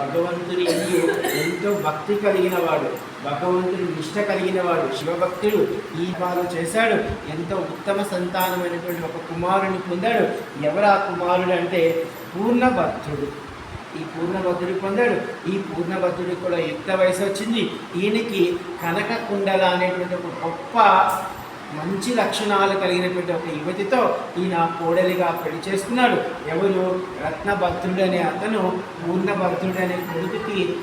భగవంతుని ఎందు ఎంతో భక్తి కలిగిన వాడు భగవంతుని నిష్ట కలిగిన వాడు శివభక్తుడు ఈ పాలు చేశాడు. ఎంతో ఉత్తమ సంతానమైనటువంటి ఒక కుమారుని పొందాడు. ఎవరు ఆ కుమారుడు అంటే పూర్ణభద్రుడు. ఈ పూర్ణభద్రుడు పొందాడు. ఈ పూర్ణభద్రుడికి కూడా యుక్త వయసు వచ్చింది. ఈయనకి కనక కుండల అనేటువంటి ఒక గొప్ప మంచి లక్షణాలు కలిగినటువంటి ఒక యువతితో ఈయన కోడలిగా పెళ్ళి చేసుకున్నాడు ఎవరు? రత్నభద్రుడు అనే అతను. పూర్ణభద్రుడు అనే కొడుకుకి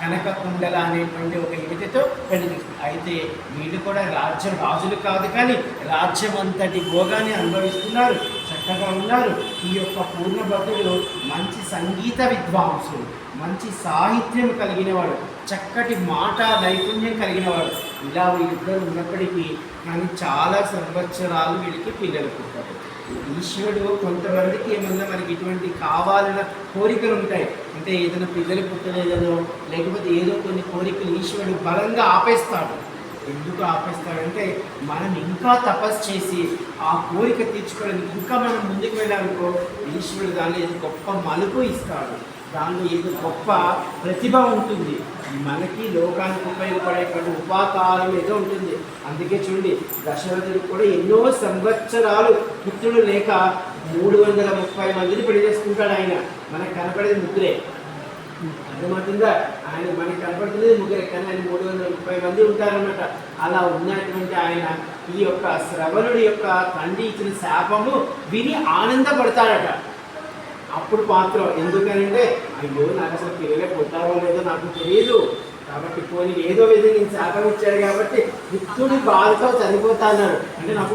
కనక కుండల అనేటువంటి ఒక యువతితో పెళ్ళి చేసుకున్నాడు అయితే వీళ్ళు కూడా రాజ్యం రాజులు కాదు కానీ రాజ్యం అంతటి భోగాన్ని అనుభవిస్తున్నారు. చక్కగా ఉన్నారు. ఈ యొక్క పూర్ణభద్రుడు మంచి సంగీత విద్వాంసుడు. మంచి సాహిత్యం కలిగినవాడు చక్కటి మాట నైపుణ్యం కలిగినవాడు. ఇలా వీళ్ళిద్దరు ఉన్నప్పటికీ కానీ చాలా సంవత్సరాలు వీళ్ళకి పిల్లలు పుట్టారు. ఈశ్వరుడు కొంతమందికి ఏమన్నా మనకి ఇటువంటి కావాలన్న కోరికలు ఉంటాయి. అంటే ఏదైనా పిల్లలు పుట్టలేదనో లేకపోతే ఏదో కొన్ని కోరికలు ఈశ్వరుడు బలంగా ఆపేస్తాడు. ఎందుకు ఆపేస్తాడంటే మనం ఇంకా తపస్సు చేసి ఆ కోరిక తీర్చుకోవడానికి ఇంకా మనం ముందుకు వెళ్ళాలనుకో ఈశ్వరుడు దానిలో ఏదో గొప్ప మలుపు ఇస్తాడు. దానిలో ఏదో గొప్ప ప్రతిభ ఉంటుంది. మనకి లోకానికి ఉపయోగపడేటువంటి ఉపాకారం ఏదో ఉంటుంది. అందుకే చూడండి దశరథుడు కూడా ఎన్నో సంవత్సరాలు పుత్రుడు లేక మూడు వందల ముప్పై మందిని పెళ్ళి చేసుకుంటాడు ఆయన. మనకు కనపడేది ముద్రే అర్థమవుతుందా? ఆయన మనకి కనపడుతుంది ముగ్గురు కానీ ఆయన మూడు వందల ముప్పై మంది ఉంటారన్నమాట. అలా ఉన్నటువంటి ఆయన ఈ యొక్క శ్రవణుడి యొక్క తండ్రి ఇచ్చిన శాపము విని ఆనందపడతాడట అప్పుడు మాత్రం ఎందుకనంటే అయ్యో నాకు అసలు పిల్లలే పుట్టారో లేదో నాకు తెలియదు కాబట్టి పోనీ ఏదో విధంగా నేను శాపం ఇచ్చాడు కాబట్టి మిత్రుడి బాధతో చనిపోతాన్నాడు అంటే నాకు